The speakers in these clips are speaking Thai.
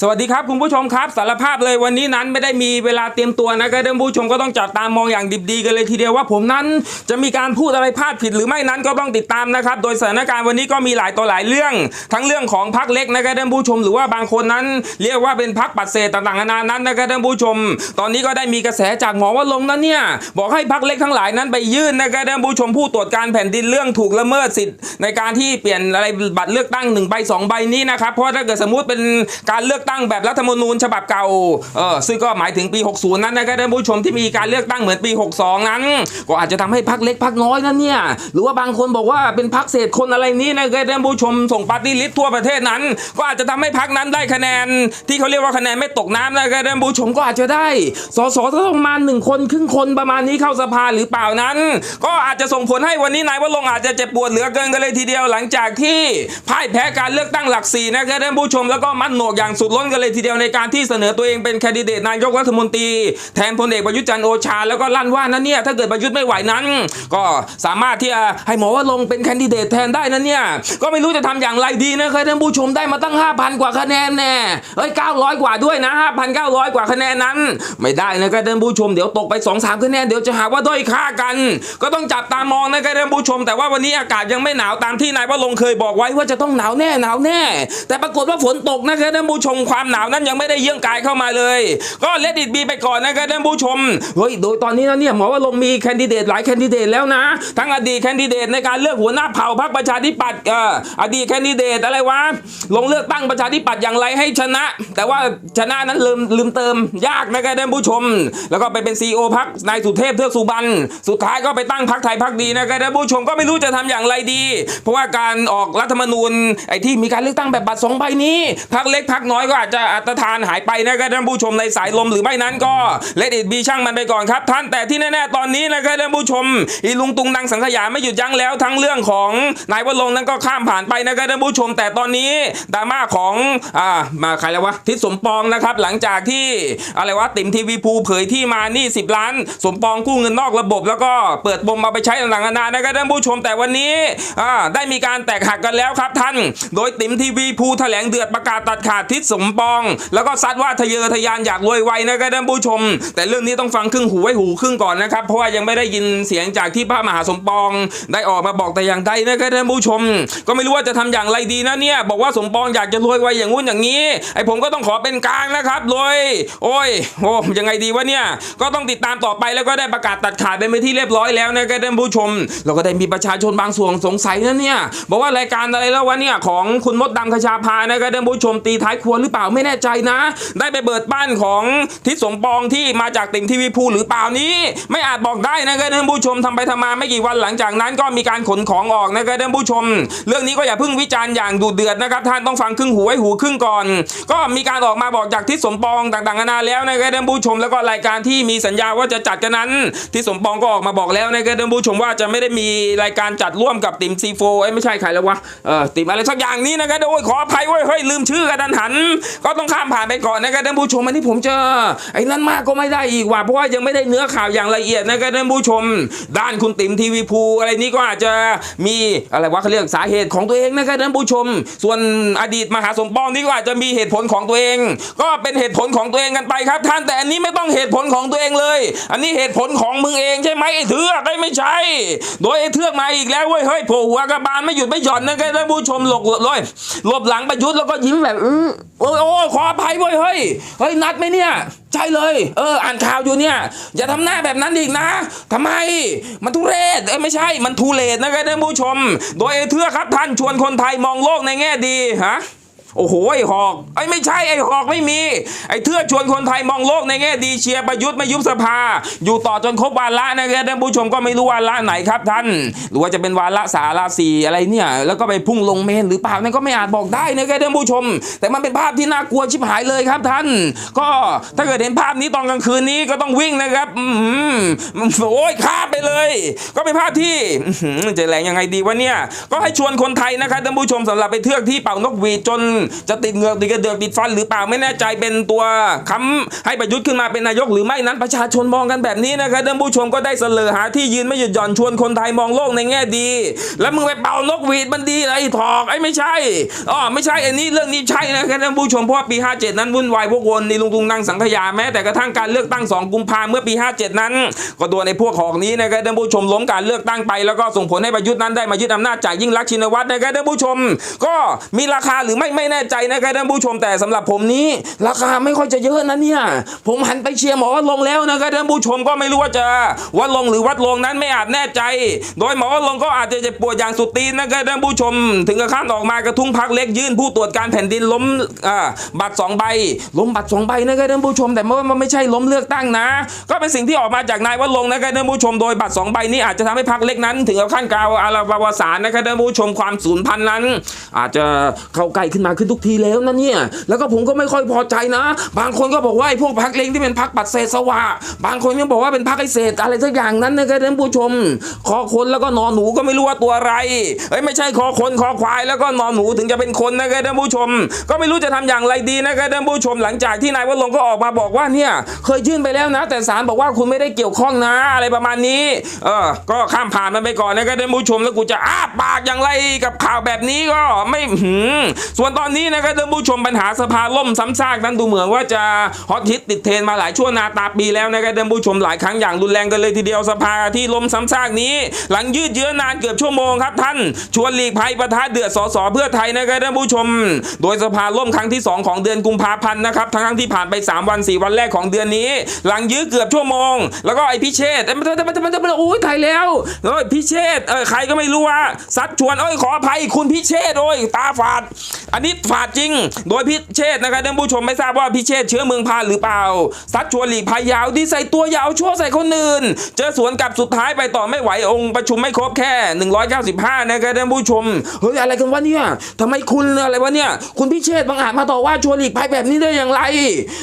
สวัสดีครับคุณผู้ชมครับสารภาพเลยวันนี้นั้นไม่ได้มีเวลาเตรียมตัวนะครับท่านผู้ชมก็ต้องจับตามมองอย่างดิบดีกันเลยทีเดียวว่าผมนั้นจะมีการพูดอะไรพลาดผิดหรือไม่นั้นก็ต้องติดตามนะครับโดยสถานการณ์วันนี้ก็มีหลายต่อหลายเรื่อง ทั้งเรื่องของพักเล็กนะครับท่านผู้ชมหรือว่าบางคนนั้น เรียกว่าเป็นพักปัดเศษต่างๆนานานั้นนะครับท่านผู้ชม ตอนนี้ก็ได้มีกระแสจากหมอว่าลงนั้นเนี่ยบอกให้พักเล็กทั้งหลายนั้นไปยื่นนะครับท่านผู้ชมผู้ตรวจการแผ่นดินเรื่องถูกละเมิดสิทธิ์ในการที่เปลี่ยนอะไรบัตรเลือกตั้งหนึ่งใบสองใบนี้นะครับเพราะถ้าเกิดสมมติเป็นการเลือกตั้งแบบรัฐธรรมนูญฉบับเก่าเออซึ่งก็หมายถึงปี 60 นั้นนะครับท่านผู้ชมที่มีการเลือกตั้งเหมือนปี 62 นั้น ก็อาจจะทำให้พักเล็กพักน้อยนั้นเนี่ยหรือว่าบางคนบอกว่าเป็นพักเศษคนอะไรนี้นะครับท่านผู้ชมส่งปาร์ตี้ลิสต์ทั่วประเทศนั้น ก็อาจจะทำให้พักนั้นได้คะแนน ที่เขาเรียกว่าคะแนนไม่ตกน้ำนะครับท่านผู้ชมก็อาจจะได้ สสก็ต้องประมาณหนึ่งคนครึ่งคนประมาณนี้เข้าสภาหรือเปล่านั้น ก็อาจจะส่งผลให้วันนี้นายวรงอาจจะเจ็บปวดเหลือเกินกันเลยทีเดียวหลังจากที่พ่ายแพ้การเลือกตั้งหลักสี่นะครับท่านผู้ชมแล้วก็มัดโหนกอย่างสุดล้นกันเลยทีเดียวในการที่เสนอตัวเองเป็นแคนดิเดตนายกรัฐมนตรี แทนพลเอกประยุทธ์จันทร์โอชา แล้วก็ลั่นว่านั้นเนี่ยถ้าเกิดประยุทธ์ไม่ไหวนั้น ก็สามารถที่จะให้หมอว่าลงเป็นแคนดิเดตแทนได้นั้นเนี่ยก็ไม่รู้จะทำอย่างไรดีนะครับท่านผู้ชมได้มาตั้ง 5,000 กว่าคะแนนแน่เอ้ย900 กว่าด้วยนะ5,900 กว่าคะแนนนั้น ไม่ได้นะครับท่านผู้ชมเดี๋ยวตกไป 2-3คะแนนเดี๋ยวจะหาว่าด้อยค่ากัน ก็ต้องจับตามองนะครับท่านผู้ชม แต่ว่าวันนี้อากาศยังไม่หนาวตามที่นายว่าลงเคยบอกไว้ว่าจะต้องหนาวแน่หนาวแน่ แต่ปรากฏว่าฝนตกนะครับท่านผู้ชมความหนาวนั้นยังไม่ได้เยื่องกายเข้ามาเลย ก็เลดิตบีไปก่อนนะครับท่านผู้ชมเฮ้ยโดยตอนนี้นะเนี่ยหมอว่าลงมีแคนดิเดตหลายแคนดิเดตแล้วนะ ทั้งอดีตแคนดิเดตในการเลือกหัวหน้าเผ่าพรรคประชาธิปัตย์เอออดีตแคนดิเดตอะไรวะลงเลือกตั้งประชาธิปัตย์อย่างไรให้ชนะ แต่ว่าชนะนั้นลืมลืมเติมยากนะครับท่านผู้ชม แล้วก็ไปเป็นซีอีโอพรรคนายสุเทพเทือกสุบรรณสุดท้ายก็ไปตั้งพรรคไทยพรรคดีนะครับท่านผู้ชมก็ไม่รู้จะทำอย่างไรดี เพราะว่าการออกรัฐธรรมนูญไอ้ที่มีการเลือกตั้งแบบบัตรสองใบนี้พรรคเล็กพรรคน้อยก็อาจจะอัตทานหายไปนะครับท่านผู้ชมในสายลมหรือไม่นั้นก็เลดิตบีช่างมันไปก่อนครับ ท่านแต่ที่แน่ๆตอนนี้นะครับท่านผู้ชม อีลุงตุงนางสังขยาไม่หยุดยั้งแล้วทั้งเรื่องของนายวรงนั้นก็ข้ามผ่านไปนะครับท่านผู้ชม แต่ตอนนี้ดราม่าของอ่ามาใครแล้ววะทิศสมปองนะครับ หลังจากที่อะไรวะติมทีวีภูเผยที่มานี่ 10 ล้าน สมปองกู้เงินนอกระบบ แล้วก็เปิดปมเอาไปใช้ต่างๆนานนะครับท่านผู้ชมแต่วันนี้อ่าได้มีการแตกหักกันแล้วครับท่าน โดยติมทีวีภูแถลงเดือดประกาศตัดขาดทิศสมมปอง แล้วก็ซัดว่าทะเยอทะยานอยากรวยไวนะครับท่านผู้ชม แต่เรื่องนี้ต้องฟังครึ่งหูไว้หูครึ่งก่อนนะครับ เพราะว่ายังไม่ได้ยินเสียงจากที่พระมหาสมปอง ได้ออกมาบอกแต่อย่างใดนะครับท่านผู้ชม ก็ไม่รู้ว่าจะทำอย่างไรดีนะเนี่ยบอกว่าสมปองอยากจะรวยไวอย่างงู้นอย่างนี้ไอผมก็ต้องขอเป็นกลางนะครับโดยโอ้ยโอ้ยังไงดีวะเนี่ยก็ต้องติดตามต่อไปแล้วก็ได้ประกาศตัดขาดไปเป็นที่เรียบร้อยแล้วนะครับท่านผู้ชม เราก็ได้มีประชาชนบางส่วนสงสัยนะเนี่ยบอกว่ารายการอะไรแล้ววะเนี่ยของคุณมดดำคชาพานะครับท่านผู้ชมตีท้ายครัวหรือเปล่าไม่แน่ใจนะ ได้ไปเปิดบ้านของทิศสมปองที่มาจากติ่งทีวีพูหรือเปล่านี้ ไม่อาจบอกได้นะครับท่านผู้ชมทำไปทำมาไม่กี่วันหลังจากนั้นก็มีการขนของออกนะครับท่านผู้ชม เรื่องนี้ก็อย่าเพิ่งวิจารณ์อย่างดุเดือดนะครับท่านต้องฟังครึ่งหูไว้หูครึ่งก่อน ก็มีการออกมาบอกจากทิศสมปองต่างๆนานาแล้วนะครับท่านผู้ชมแล้วก็รายการที่มีสัญญาว่าจะจัดกันนั้น ทิศสมปองก็ออกมาบอกแล้วนะครับท่านผู้ชมว่าจะไม่ได้มีรายการจัดร่วมกับติ่มซีโฟไม่ใช่ใครแล้ววะเออติ่มอะไรสักอย่างนี้นะครับโอ้ยขออภัยเว้ยเฮ้ยลืมชื่อกันดันหันก็ต้องข้ามผ่านไปก่อนนะครับท่านผู้ชมอันนี้ผมเจอไอ้นั่นมากก็ไม่ได้อีกว่ะเพราะว่ายังไม่ได้เนื้อข่าวอย่างละเอียดนะครับท่านผู้ชม ด้านคุณติ๋มทีวีภูอะไรนี้ก็อาจจะมีอะไรวะเขาเรียกสาเหตุของตัวเองนะครับท่านผู้ชม ส่วนอดีตมหาสมปองนี่ก็อาจจะมีเหตุผลของตัวเอง ก็เป็นเหตุผลของตัวเองกันไปครับ ท่านแต่อันนี้ไม่ต้องเหตุผลของตัวเองเลย อันนี้เหตุผลของมึงเองใช่ไหมไอ้เถือกไอ้ไม่ใช่ โดยไอ้เถือกมาอีกแล้วเว้ยเฮ้ยโผล่หัวกระบาลไม่หยุดไม่หย่อนนะครับท่านผู้ชมหลบเลยหลบหลังประยุทธ์แล้วก็ยิ้มแบบอื้อ โอ้ยโอ้ยขออภัยเว้ยเฮ้ยเฮ้ยนัดไหมเนี่ย ใช่เลย เออ อ่านข่าวอยู่เนี่ย อย่าทำหน้าแบบนั้นอีกนะทำไม มันทุเรศเอ้ยไม่ใช่ มันทุเรศนะครับท่านผู้ชม โดยเอเทือครับท่านชวนคนไทยมองโลกในแง่ดีฮะ โอ้โหไอ้หอกไอ้ไม่ใช่ไอ้หอกไม่มี ไอ้เทือกชวนคนไทยมองโลกในแง่ดีเชียร์ประยุทธ์ไม่ยุบสภา อยู่ต่อจนครบวาระนะครับท่านผู้ชมก็ไม่รู้วาระไหนครับท่าน หรือว่าจะเป็นวาระสาระสี่อะไรเนี่ย แล้วก็ไปพุ่งลงเมนหรือเปล่านั่นก็ไม่อาจบอกได้นะครับท่านผู้ชม แต่มันเป็นภาพที่น่ากลัวชิบหายเลยครับท่าน ก็ถ้าเกิดเห็นภาพนี้ตอนกลางคืนนี้ก็ต้องวิ่งนะครับอืมโอ้ยข้าไปเลย ก็เป็นภาพที่จะแรงยังไงดีวะเนี่ยก็ให้ชวนคนไทยนะครับท่านผู้ชมสำหรับไปเทือกที่เป่านกหวีดจนจะติดเหงือกติดกระเดือกติดฟันหรือเปล่าไม่แน่ใจเป็นตัวค้ำให้ประยุทธ์ขึ้นมาเป็นนายกหรือไม่นั้นประชาชนมองกันแบบนี้นะครับท่านผู้ชมก็ได้เสลอหาที่ยืนไม่หยุดหย่อนชวนคนไทยมองโลกในแง่ดี แล้วมึงไปเป่านกหวีดมันดีเหรอไอ้ถอกไอ้ไม่ใช่อ๋อไม่ใช่อันนี้เรื่องนี้ใช่นะครับท่านผู้ชมเพราะว่าปี 57 นั้นวุ่นวายวกวนในลุงตุงนางสังขยาแม้แต่กระทั่งการเลือกตั้ง 2 กุมภาเมื่อปี 57 นั้น ก็โดนในพวกหอกนี้นะครับท่านผู้ชมล้มการเลือกตั้งไป แล้วก็ส่งผลให้ประยุทธ์นั้นได้มายึดอำนาจจากยิ่งรักชินวัตรนะครับท่านผู้ชม ก็มีราคาหรือไม่ไม่แน่ใจนะครับท่านผู้ชมแต่สำหรับผมนี้ ราคาไม่ค่อยจะเยอะนะเนี่ยผมหันไปเชียร์หมอวัดลงแล้วนะครับท่านผู้ชมก็ไม่รู้ว่าจะวัดลงหรือวัดลงนั้นไม่อาจแน่ใจ โดยหมอวัดลงก็อาจจะเจ็บปวดอย่างสุดตีนนะครับท่านผู้ชม ถึงกับขั้นออกมากระทุ้งพักเล็กยื่นผู้ตรวจการแผ่นดินล้มอ่าบัตรสองใบ ล้มบัตรสองใบนะครับท่านผู้ชม แต่ว่ามันไม่ใช่ล้มเลือกตั้งนะ ก็เป็นสิ่งที่ออกมาจากนายวัดลงนะครับท่านผู้ชมโดยบัตรสองใบนี้อาจจะทำให้พักเล็กนั้น ถึงกับขั้นกาวอาราบวสารนะครับท่านผู้ชมความสูญพันธุ์นั้น อาจจะเข้าใกล้ขึ้นมาขึ้นทุกทีแล้วนะเนี่ย แล้วก็ผมก็ไม่ค่อยพอใจนะ บางคนก็บอกว่าไอ้พวกพักเล็กที่เป็นพักปัดเศษสวะบางคนก็บอกว่าเป็นพักไอเศษอะไรสักอย่างนั้นนะครับท่านผู้ชม คอคนแล้วก็นอนหนูก็ไม่รู้ว่าตัวอะไรเอ้ยไม่ใช่คอคนคอควายแล้วก็นอนหนูถึงจะเป็นคนนะครับท่านผู้ชม ก็ไม่รู้จะทำอย่างไรดีนะครับท่านผู้ชม หลังจากที่นายวลงก็ออกมาบอกว่าเนี่ยเคยยื่นไปแล้วนะ แต่ศาลบอกว่าคุณไม่ได้เกี่ยวข้องนะ อะไรประมาณนี้ เออก็ข้ามผ่านมันไปก่อนนะครับท่านผู้ชมแล้วกูจะอ้าปากอย่างไรกับข่าวแบบนี้ก็ไม่หืมส่วนตอนนี้นะครับท่านผู้ชมปัญหาสภาล่มซ้ำซากนั้นดูเหมือนว่าจะฮอตฮิตติดเทรนมาหลายชั่วนาตาปีแล้วนะครับท่านผู้ชมหลายครั้งอย่างรุนแรงกันเลยทีเดียวสภาที่ล่มซ้ำซากนี้ หลังยืดเยื้อนานเกือบชั่วโมงครับท่าน ชวนหลีกภัยประทะเดือดสสเพื่อไทยนะครับท่านผู้ชม โดยสภาล่มครั้งที่ 2 ของเดือนกุมภาพันธ์นะครับทั้งทั้งที่ผ่านไป 3 วัน 4 วันแรกของเดือนนี้ หลังยื้อเกือบชั่วโมง แล้วก็ไอพิเชษฐ์เอ้ยมันมันมันมันโอ้ยไทยแล้วเอ้ยพิเชษเออใครก็ไม่รู้ว่าซัดชวนเอ้ยขออภัยคุณพิเชษโอ้ยตาฝาดอันนี้ฝาดจริง โดยพิเชษนะครับท่านผู้ชมไม่ทราบว่าพิเชษเชื้อเมืองพานหรือเปล่าซัดชวนหลีกภัยยาวที่ใส่ตัวยาวชั่วใส่คนอื่น เจอสวนกลับสุดท้ายไปต่อไม่ไหวองค์ประชุมไม่ครบแค่ 195นะครับท่านผู้ชมเฮ้ยอะไรกันวะเนี่ยทำไมคุณอะไรวะเนี่ยคุณพิเชษบางอาจมาต่อว่าชวนหลีกภัยแบบนี้ได้อย่างไร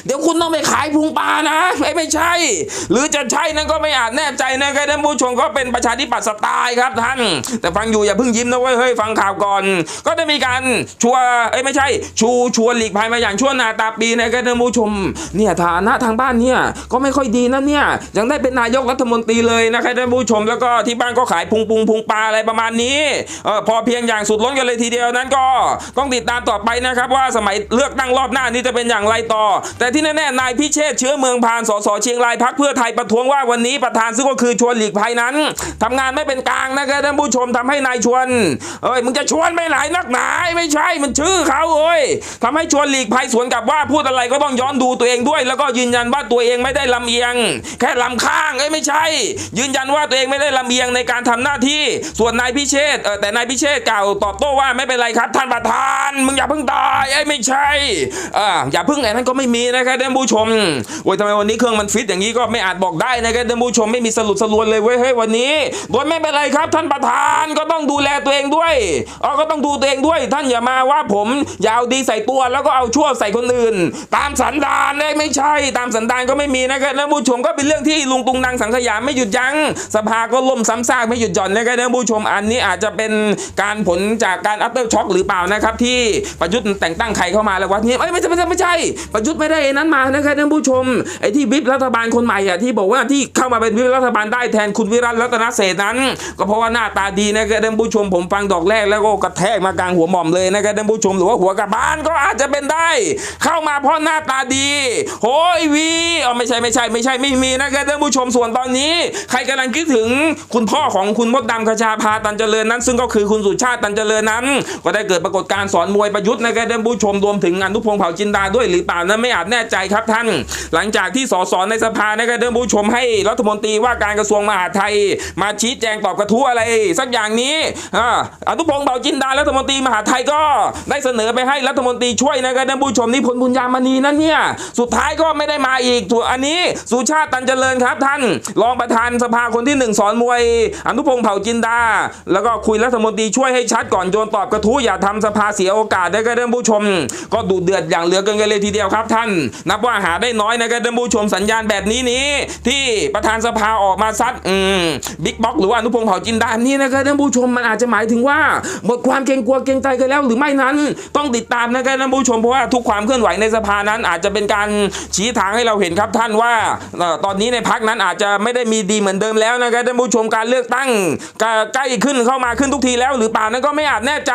เดี๋ยวคุณต้องไปขายพุงปลานะไม่ไม่ใช่ หรือจะใช่นั่นก็ไม่อาจแน่ใจนะครับท่านผู้ชมก็เป็นประชาธิปัตย์สไตล์ครับท่าน แต่ฟังอยู่อย่าเพิ่งยิ้มนะเว้ยเฮ้ยฟังข่าวก่อน ก็ได้มีการชัวเอ้ยไม่ใช่ ชูชวนหลีกภัยมาอย่างชั่วนาตาปีนะครับท่านผู้ชม เนี่ยฐานะทางบ้านเนี่ยก็ไม่ค่อยดีนะเนี่ยยังได้เป็นนายกรัฐมนตรีเลยนะครับท่านผู้ชม แล้วก็ที่บ้านก็ขายพุงปุงพุงปลาอะไรประมาณนี้เออพอเพียงอย่างสุดล้นกันเลยทีเดียวนั้นก็ต้องติดตามต่อไปนะครับว่าสมัยเลือกตั้งรอบหน้านี้จะเป็นอย่างไรต่อ แต่ที่แน่ๆนายพิเชษเชื้อเมืองพานสสเชียงรายพักเพื่อไทยประท้วงว่าวันนี้ประธานซึ่งก็คือชวนหลีกภัยนั้นทำงานไม่เป็นกลางนะครับท่านผู้ชมทำให้นายชวนเอ้ยมึงจะชวนไม่หลายนักหนาไม่ใช่มันชื่อเขาเอ้ยทำให้ชวนหลีกภัยสวนกลับว่าพูดอะไรก็ต้องย้อนดูตัวเองด้วย แล้วก็ยืนยันว่าตัวเองไม่ได้ลำเอียง แค่ลำข้างเอ้ยไม่ใช่ ยืนยันว่าตัวเองไม่ได้ลำเอียงในการทำหน้าที่ส่วนนายพิเชษเออแต่นายพิเชษกล่าวตอบโต้ว่าไม่เป็นไรครับ ท่านประธาน มึงอย่าเพิ่งตายเอ้ยไม่ใช่อ่าอย่าเพิ่งไอ้นั่นก็ไม่มีนะครับท่านผู้ชมโอ้ยทำไมวันนี้เครื่องมันฟิตอย่างนี้ก็ไม่อาจบอกได้นะครับท่านผู้ชมไม่มีสรุปสรวนเลยเว้ยเฮ้ยวันนี้โดยไม่เป็นไรครับ ท่านประธานก็ต้องดูแลตัวเองด้วยอ๋อก็ต้องดูตัวเองด้วย ท่านอย่ามาว่าผมอยาวดีใส่ตัวแล้วก็เอาชั่วใส่คนอื่น ตามสันดานเลยไม่ใช่ ตามสันดานก็ไม่มีนะครับท่านผู้ชมก็เป็นเรื่องที่ลุงตุงนางสังขยาไม่หยุดยัง้งสภาก็ล่มซ้ำซากไม่หยุดหย่อนนะครับท่านผู้ชมอันนี้อาจจะเป็นการผลจากการอัปเตอร์ช็อคหรือเปล่านะครับที่ประยุทธ์แต่งตั้งใครเข้ามาแล้ววะเนี่ยเอ้ยไม่ใช่ไม่ใช่ไม่ใช่ ประยุทธ์ไม่ได้ไอ้นั้นมานะครับท่านผู้ชมไอ้ที่วิปรัฐบาลคนใหม่อะที่บอกว่าที่เข้ามาเป็นวิปรัฐบาลได้แทนคุณวิรัตรัตนเศษนั้น ก็เพราะว่าหน้าตาดีนะครับท่านผู้ชมผมฟังดอกแรกแล้วก็กระแทกมากลางหัวหม่อมเลยนะครับท่านผู้ชมหรือว่าหัวกระบาลก็อาจจะเป็นได้ เข้ามาเพราะหน้าตาดีโอ้ยวีอ๋อไม่ใช่ไม่ใช่ไม่ใช่ไม่มีนะครับท่านผู้ชมส่วนตอนนี้ ใครกำลังคิดถึงคุณพ่อของคุณมดดำคชาพาตันเจริญนั้น ซึ่งก็คือคุณสุชาติตันเจริญนั้น ก็ได้เกิดปรากฏการณ์สอนมวยประยุทธ์นะครับท่านผู้ชมรวมถึงอนุพงษ์เผ่าจินดาด้วยหรือเปล่านั้นไม่อาจแน่ใจครับท่าน หลังจากที่สสในสภานะครับท่านผู้ชมให้รัฐมนตรีว่าการกระทรวงมหาดไทย มาชี้แจงตอบกระทู้อะไร สักอย่างนี้อ่าอนุพงษ์เผ่าจินดารัฐมนตรีมหาดไทยก็ได้เสนนอไปให้รัฐมนตรีช่วยนะครับท่านผู้ชมนี่พลบุญญามณีนั่นเนี่ยสุดท้ายก็ไม่ได้มาอีกส่วอันนี้สุชาติตันเจริญครับท่าน รองประธานสภาคนที่หนึ่งสอนมวย อนุพงษ์เผ่าจินดา แล้วก็คุยรัฐมนตรีช่วยให้ชัดก่อนโยนตอบกระทู้อย่าทำสภาเสียโอกาสนะครับท่านผู้ชม ก็ดูเดือดอย่างเหลือเกินกันเลยทีเดียวครับท่าน นับว่าหาได้น้อยนะครับท่านผู้ชมสัญญาณแบบนี้นี้ที่ประธานสภาออกมาซัดบิ๊กบ็อกหรือว่าอนุพงษ์เผ่าจินดานี่นะครับท่านผู้ชมมันอาจจะหมายถึงว่าหมดความเกรงกลัวเกรงใจกันแล้วหรือไม่นั้นต้องติดตามนะครับท่านผู้ชมเพราะว่าทุกความเคลื่อนไหวในสภานั้น อาจจะเป็นการชี้ทางให้เราเห็นครับท่านว่าตอนนี้ในพักนั้นอาจจะไม่ได้มีดีเหมือนเดิมแล้วนะครับท่านผู้ชมการเลือกตั้งใกล้ขึ้นเข้ามาขึ้นทุกทีแล้ว หรือเปล่านั้นก็ไม่อาจแน่ใจ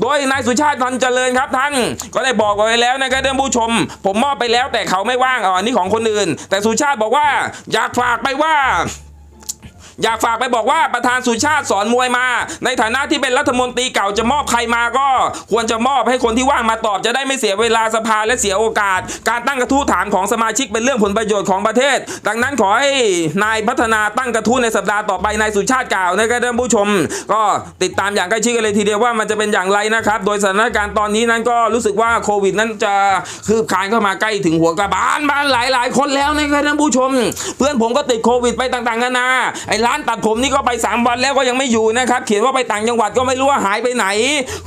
โดยนายสุชาติพันเจริญครับท่าน ก็ได้บอกไว้แล้วนะครับท่านผู้ชม ผมมอบไปแล้วแต่เขาไม่ว่างอ๋ออันนี้ของคนอื่น แต่สุชาติบอกว่าอยากฝากไปว่า อยากฝากไปบอกว่าประธานสุชาติสอนมวยมา ในฐานะที่เป็นรัฐมนตรีเก่าจะมอบใครมาก็ ควรจะมอบให้คนที่ว่างมาตอบจะได้ไม่เสียเวลาสภาและเสียโอกาส การตั้งกระทู้ถามของสมาชิกเป็นเรื่องผลประโยชน์ของประเทศ ดังนั้นขอให้นายพัฒนาตั้งกระทู้ในสัปดาห์ต่อไปนายสุชาติกล่าวนะครับท่านผู้ชม ก็ติดตามอย่างใกล้ชิดกันเลยทีเดียวว่ามันจะเป็นอย่างไรนะครับ โดยสถานการณ์ตอนนี้นั้นก็รู้สึกว่าโควิดนั้นจะคืบคลานเข้ามาใกล้ถึงหัวกระบาลบ้านหลาย ๆ คนแล้วนะครับท่านผู้ชม เพื่อนผมก็ติดโควิดไปต่างๆนานาไอ้ร้านตัดผมนี่ก็ไป 3 วันแล้วก็ยังไม่อยู่นะครับ เขียนว่าไปต่างจังหวัดก็ไม่รู้ว่าหายไปไหน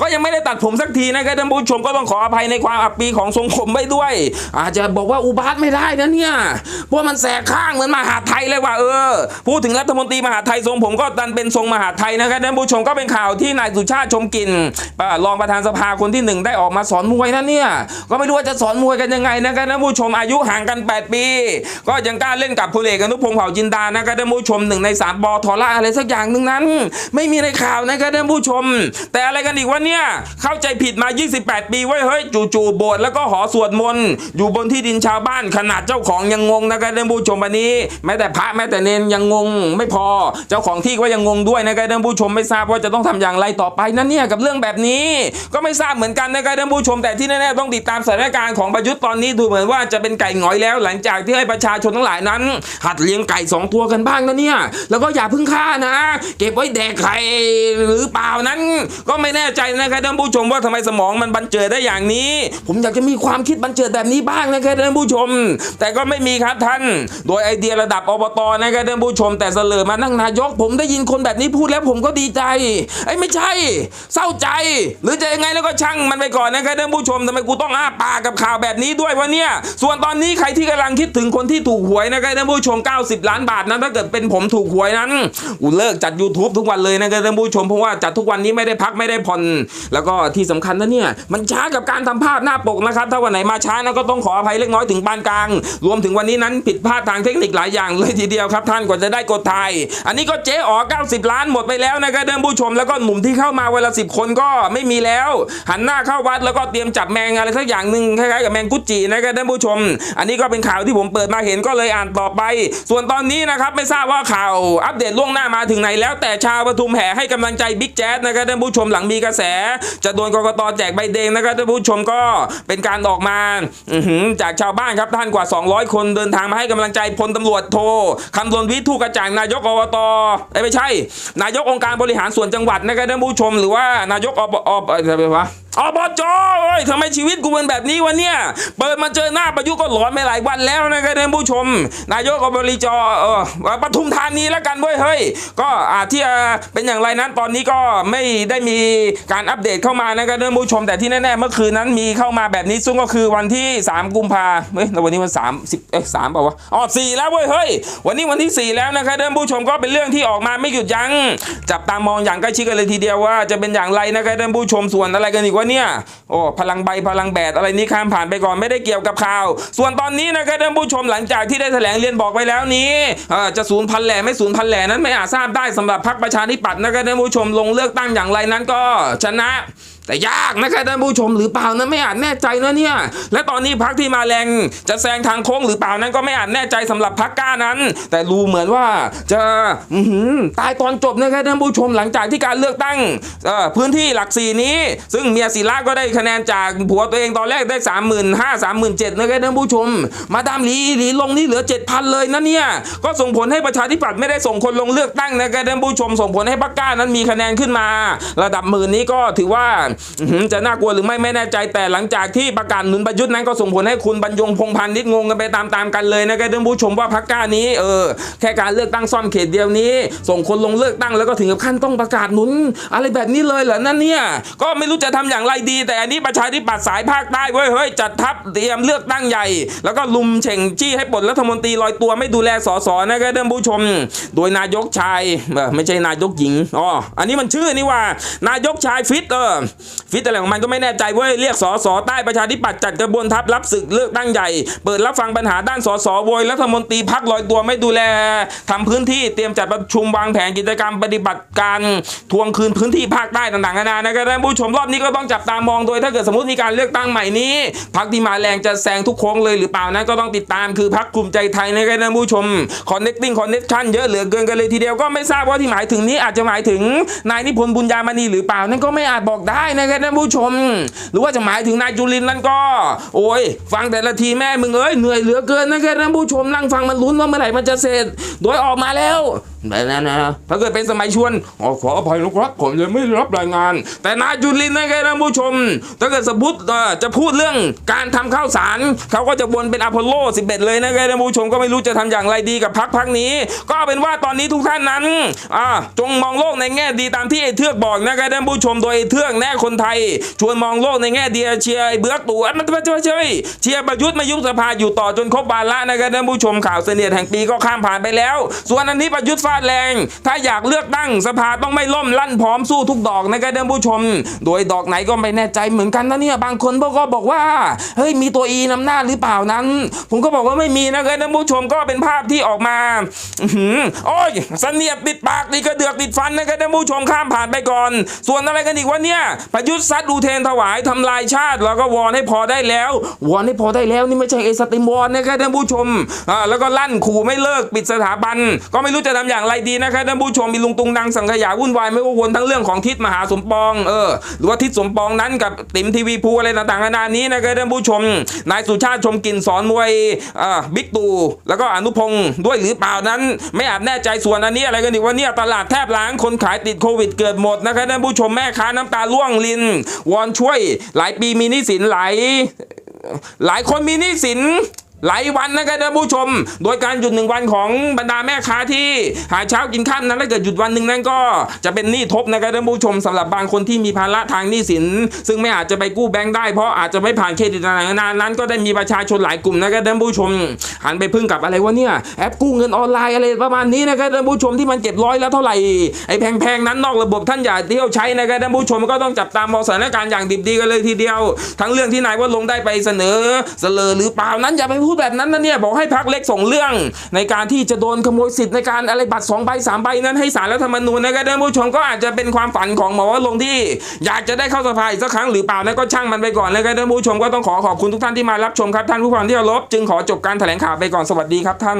ก็ยังไม่ได้ตัดผมสักทีนะครับท่านผู้ชมก็ต้องขออภัยในความอับปีของทรงผมไว้ด้วย อาจจะบอกว่าอุบาทไม่ได้นะเนี่ยเพราะมันแสกข้างเหมือนมหาไทยเลยว่าเออ พูดถึงรัฐมนตรีมหาไทยทรงผมก็ดันเป็นทรงมหาไทยนะครับท่านผู้ชมก็เป็นข่าวที่นายสุชาติชมกินรองประธานสภาคนที่หนึ่งได้ออกมาสอนมวยนะเนี่ยก็ไม่รู้ว่าจะสอนมวยกันยังไงนะครับท่านผู้ชมอายุห่างกัน 8 ปี ก็ยังกล้าเล่นกับพลเอกอนุพงษ์เผ่าจินดานะครับท่านผู้ชมหนึ่งในสามบอทอล่าอะไรสักอย่างหนึ่งนั้น ไม่มีในข่าวนะครับท่านผู้ชม แต่อะไรกันอีกวะเนี่ยเข้าใจผิดมา 28 ปีไว้เฮ้ยจู่ๆโบสถ์แล้วก็หอสวดมนต์อยู่บนที่ดินชาวบ้านขนาดเจ้าของยังงงนะครับท่านผู้ชมวันนี้ แม้แต่พระแม้แต่เนนยังงงไม่พอ เจ้าของที่ก็ยังงงด้วยนะครับท่านผู้ชมไม่ทราบว่าจะต้องทำอย่างไรต่อไปนั่นเนี่ยกับเรื่องแบบนี้ ก็ไม่ทราบเหมือนกันนะครับท่านผู้ชม แต่ที่แน่ๆต้องติดตามสถานการณ์ของประยุทธ์ตอนนี้ดูเหมือนว่าจะเป็นไก่หงอยแล้ว หลังจากที่ให้ประชาชนทั้งหลายนั้น หัดเลี้ยงไก่สองตัวกันบ้างนะเนี่ยแล้วก็อย่าเพึ่งฆ่านะ เก็บไว้แดกไข่หรือเปล่านั้น ก็ไม่แน่ใจนะครับท่านผู้ชมว่าทำไมสมองมันบันเจิดได้อย่างนี้ ผมอยากจะมีความคิดบันเจิดแบบนี้บ้างนะครับท่านผู้ชม แต่ก็ไม่มีครับท่าน โดยไอเดียระดับอบตนะครับท่านผู้ชม แต่เสลอมานั่งนายก ผมได้ยินคนแบบนี้พูดแล้วผมก็ดีใจไอ้ไม่ใช่ เศร้าใจ หรือจะยังไงแล้วก็ช่างมันไปก่อนนะครับท่านผู้ชมทำไมกูต้องอ้าปากกับข่าวแบบนี้ด้วยวะเนี่ย ส่วนตอนนี้ใครที่กำลังคิดถึงคนที่ถูกหวยนะครับท่านผู้ชม 90 ล้านบาทนั้นถ้าเกิดเป็นผมถูกหวยนั้นกูเลิกจัด YouTube ทุกวันเลยนะครับท่านผู้ชมเพราะว่าจัดทุกวันนี้ไม่ได้พักไม่ได้ผ่อน แล้วก็ที่สำคัญนะเนี่ยมันช้ากับการทำภาพหน้าปกนะครับ ถ้าวันไหนมาช้านะก็ต้องขออภัยเล็กน้อยถึงปานกลาง รวมถึงวันนี้นั้นผิดพลาดทางเทคนิคหลายอย่างเลยทีเดียวครับ ท่านกว่าจะได้กดถ่ายอันนี้ก็เจ๊อ๋อ90 ล้านหมดไปแล้วนะครับท่านผู้ชมแล้วก็หนุ่มที่เข้ามาเวลาสิบคนก็ไม่มีแล้ว หันหน้าเข้าวัดแล้วก็เตรียมจับแมงอะไรสักอย่างหนึ่งคล้ายๆกับแมงกุจินะครับท่านผู้ชม อันนี้ก็เป็นข่าวที่ผมเปิดมาเห็นก็เลยอ่านต่อไป ส่วนตอนนี้นะครับไม่ทราบว่าข่าวอัปเดตล่วงหน้ามาถึงไหนแล้วแต่ชาวปทุมแห่ให้กำลังใจบิ๊กแจ๊สนะครับท่านผู้ชมหลังมีกระแส จะโดนกรกตแจกใบแดงนะครับท่านผู้ชมก็เป็นการออกมาจากชาวบ้านครับท่านกว่า 200 คนเดินทางมาให้กำลังใจพลตำรวจโทคำนวณวิทูกระจ่างนายกอบตเอ้ไม่ใช่ นายกองค์การบริหารส่วนจังหวัดนะครับท่านผู้ชม หรือว่านายกอบอบอะไรวะ อบจเอ้ยทำไมชีวิตกูเป็นแบบนี้วะเนี่ย เปิดมาเจอหน้าประยุทธ์ก็หลอนไม่หลายวันแล้วนะครับท่านผู้ชม นายกอบจเออปทุมธานีแล้วกันเว้ยเฮ้ย ก็อาจที่จะเป็นอย่างไรนั้นตอนนี้ก็ไม่ได้มีการอัปเดตเข้ามานะครับท่านผู้ชม แต่ที่แน่ๆเมื่อคืนนั้นมีเข้ามาแบบนี้ซึ่งก็คือวันที่ 3 กุมภาเฮ้ยแล้ววันนี้วัน3 10เอ้ยสามเปล่าวะอ๋อสี่แล้วเว้ยเฮ้ยวันนี้วันที่ 4 แล้วนะครับท่านผู้ชมก็เป็นเรื่องที่ออกมาไม่หยุดยั้งจับตามองอย่างใกล้ชิดกันเลยทีเดียวว่าจะเป็นอย่างไรนะครับท่านผู้ชมส่วนอะไรกันอีกวะเนี่ย โอ้ พลังใบพลังแบดอะไรนี้ข้ามผ่านไปก่อนไม่ได้เกี่ยวกับข่าว ส่วนตอนนี้นะครับท่านผู้ชมหลังจากที่ได้แถลงเรียนบอกไปแล้วนี้จะศูนย์พันแหล่ไม่ศูนย์พันแหล่นั้นไม่อาจทราบได้สำหรับพรรคประชาธิปัตย์นะครับท่านผู้ชมลงเลือกตั้งอย่างไรนั้นก็ชนะแต่ยากนะครับท่านผู้ชมหรือเปล่านั้นไม่อาจแน่ใจนะเนี่ย และตอนนี้พักที่มาแรงจะแซงทางโค้งหรือเปล่านั้นก็ไม่อาจแน่ใจสำหรับพักกล้านั้น แต่รู้เหมือนว่าจะตายตอนจบนะครับท่านผู้ชมหลังจากที่การเลือกตั้งพื้นที่หลักสี่นี้ ซึ่งเมียศิลาก็ได้คะแนนจากผัวตัวเองตอนแรกได้สามหมื่นห้าสามหมื่นเจ็ดนะครับท่านผู้ชม มาดามลีหลีลงนี่เหลือเจ็ดพันเลยนะเนี่ยก็ส่งผลให้ประชาธิปัตย์ไม่ได้ส่งคนลงเลือกตั้งนะครับท่านผู้ชม ส่งผลให้พักกล้านั้นมีคะแนนขึ้นมา ระดับหมื่นนี้ก็ถือว่าจะน่ากลัวหรือไม่ไม่แน่ใจแต่หลังจากที่ประกาศหนุนประยุทธ์นั้นก็ส่งผลให้คุณบรรยงพงพันธ์นิดงงกันไปตามๆกันเลยนะครับท่านผู้ชมว่าพักก้านี้เออแค่การเลือกตั้งซ่อมเขตเดียวนี้ ส่งคนลงเลือกตั้งแล้วก็ถึงกับขั้นต้องประกาศหนุน อะไรแบบนี้เลยเหรอนั่นเนี่ยก็ไม่รู้จะทำอย่างไรดี แต่อันนี้ประชาธิปัตย์สายภาคใต้เว้ยเฮ้ยจัดทัพเตรียมเลือกตั้งใหญ่ แล้วก็ลุมเฉ่งจี้ให้ปลดรัฐมนตรีลอยตัวไม่ดูแลสสนะครับท่านผู้ชม โดยนายกชายไม่ใช่นายกหญิงอ๋ออันนี้มันชื่อนี่ว่า นายกชายฟิตเออฟิตอะไรของมันก็ไม่แน่ใจเว้ยเรียกสสใต้ประชาธิปัตย์จัดกระบวนทัพรับศึกเลือกตั้งใหญ่ เปิดรับฟังปัญหาด้านสสโวยรัฐมนตรีพักลอยตัวไม่ดูแลทำพื้นที่เตรียมจัดประชุมวางแผนกิจกรรมปฏิบัติการทวงคืนพื้นที่ภาคใต้ต่างๆนานานะครับท่านผู้ชมรอบนี้ก็ต้องจับตามองโดยถ้าเกิดสมมติมีการเลือกตั้งใหม่นี้พักที่มาแรงจะแซงทุกโค้งเลยหรือเปล่านั้นก็ต้องติดตามคือพักกลุ่มใจไทยนะครับท่านผู้ชม connecting connection เยอะเหลือเกินกันเลยทีเดียวก็ไม่ทราบว่าที่หมายถึงนี้อาจจะหมายถึงนายนิพนธ์บุญญามณีหรือเปล่านั่นก็ไม่อาจบอกได้นะครับท่านผู้ชม หรือว่าจะหมายถึงนายจุลินนั่นก็ โอ้ย ฟังแต่ละทีแม่มึงเอ้ยเหนื่อยเหลือเกินนะครับท่านผู้ชมนั่งฟังมันลุ้นว่าเมื่อไหร่มันจะเสร็จ โดยออกมาแล้ว แบบนั้นนะถ้าเกิดเป็นสมัยชวนอขออภัยนะครับผมยังไม่รับรายงาน แต่นายจุลินทร์นะครับท่านผู้ชม ถ้าเกิดสมมติจะพูดเรื่องการทำข้าวสารเขาก็จะวนเป็นอพอลโล 11 เลยนะครับท่านผู้ชมก็ไม่รู้จะทำอย่างไรดีกับพักพักนี้ ก็เป็นว่าตอนนี้ทุกท่านนั้นจงมองโลกในแง่ดีตามที่ไอ้เทือกบอกนะครับท่านผู้ชมโดยไอ้เทือกแน่คนไทย ชวนมองโลกในแง่ดีเชียร์ไอ้เบือกตู่อันมันไม่ใช่เชียร์ประยุทธ์มายุบสภาอยู่ต่อจนครบวาระนะครับท่านผู้ชมข่าวเสนียดแห่งปีก็ข้ามผ่านไปแล้ว ส่วนอันนี้ประยุทธ์าดแรง ถ้าอยากเลือกตั้งสภาต้องไม่ล่มลั่นพร้อมสู้ทุกดอกนะครับท่านผู้ชม โดยดอกไหนก็ไม่แน่ใจเหมือนกันนะเนี่ยบางคนก็บอกว่าเฮ้ยมีตัวอีนำหน้าหรือเปล่านั้น ผมก็บอกว่าไม่มีนะครับท่านผู้ชมก็เป็นภาพที่ออกมาอื้อหือโอ้ยเสนียดติดปากติดกระเดือกติดฟันนะครับท่านผู้ชมข้ามผ่านไปก่อน ส่วนอะไรกันอีกวะเนี่ยประยุทธ์ซัดอูเทนถวายทำลายชาติ แล้วก็วอนให้พอได้แล้ว วอนให้พอได้แล้วนี่ไม่ใช่เอสติมวอนนะครับท่านผู้ชมอ่าแล้วก็ลั่นขู่ไม่เลิกปิดสถาบัน ก็ไม่รู้จะทำอย่างไรดีนะครับท่านผู้ชมมีลุงตุงนางสังขยาวุ่นวายไม่ว่าวนทั้งเรื่องของทิศมหาสมปองเออหรือว่าทิศสมปองนั้นกับติ๋มทีวีภูอะไรต่างๆนานานี้นะครับท่านผู้ชม นายสุชาติชมกลิ่นสอนมวยอ่าบิ๊กตู่แล้วก็อนุพงศ์ด้วยหรือเปล่านั้น ไม่อาจแน่ใจส่วนอันนี้อะไรกันอีกว่าเนี่ยตลาดแทบล้างคนขายติดโควิดเกิดหมดนะครับท่านผู้ชมแม่ค้าน้ำตาล่วงลินวอนช่วย หลายปีมีหนี้สินหลายหลายคนมีหนี้สิน หลายวันนะครับท่านผู้ชม โดยการหยุดหนึ่งวันของบรรดาแม่ค้าที่หาเช้ากินข้ามนั้นถ้าเกิดหยุดวันหนึ่งนั้นก็จะเป็นหนี้ทบนะครับท่านผู้ชมสำหรับบางคนที่มีภาระทางหนี้สิน ซึ่งไม่อาจจะไปกู้แบงค์ได้เพราะอาจจะไม่ผ่านเครดิตต่างๆนานานั้นก็ได้มีประชาชนหลายกลุ่มนะครับท่านผู้ชม หันไปพึ่งกับอะไรวะเนี่ยแอปกู้เงินออนไลน์อะไรประมาณนี้นะครับท่านผู้ชมที่มันเก็บร้อยแล้วเท่าไหร่ไอ้แพงๆนั้นนอกระบบท่านอย่าเที่ยวใช้นะครับท่านผู้ชมก็ต้องจับตามมองสถานการณ์อย่างดิบดีกันเลยทีเดียว ทั้งเรื่องที่นายว่าลงได้ไปเสนอเสลอหรือเปล่านั้นอย่าไปพูดแบบนั้นนะเนี่ยบอกให้พักเล็กส่งเรื่อง ในการที่จะโดนขโมยสิทธิ์ในการอะไรบัตรสองใบสามใบนั้นให้สารรัฐธรรมนูญนะครับท่านผู้ชมก็อาจจะเป็นความฝันของหมอว่าลงที่ อยากจะได้เข้าสภาอีกสักครั้งหรือเปล่านั้นก็ช่างมันไปก่อนเลยครับท่านผู้ชมก็ต้องขอขอบคุณทุกท่านที่มารับชมครับท่านผู้ฟังที่เคารพจึงขอจบการแถลงข่าวไปก่อนสวัสดีครับท่าน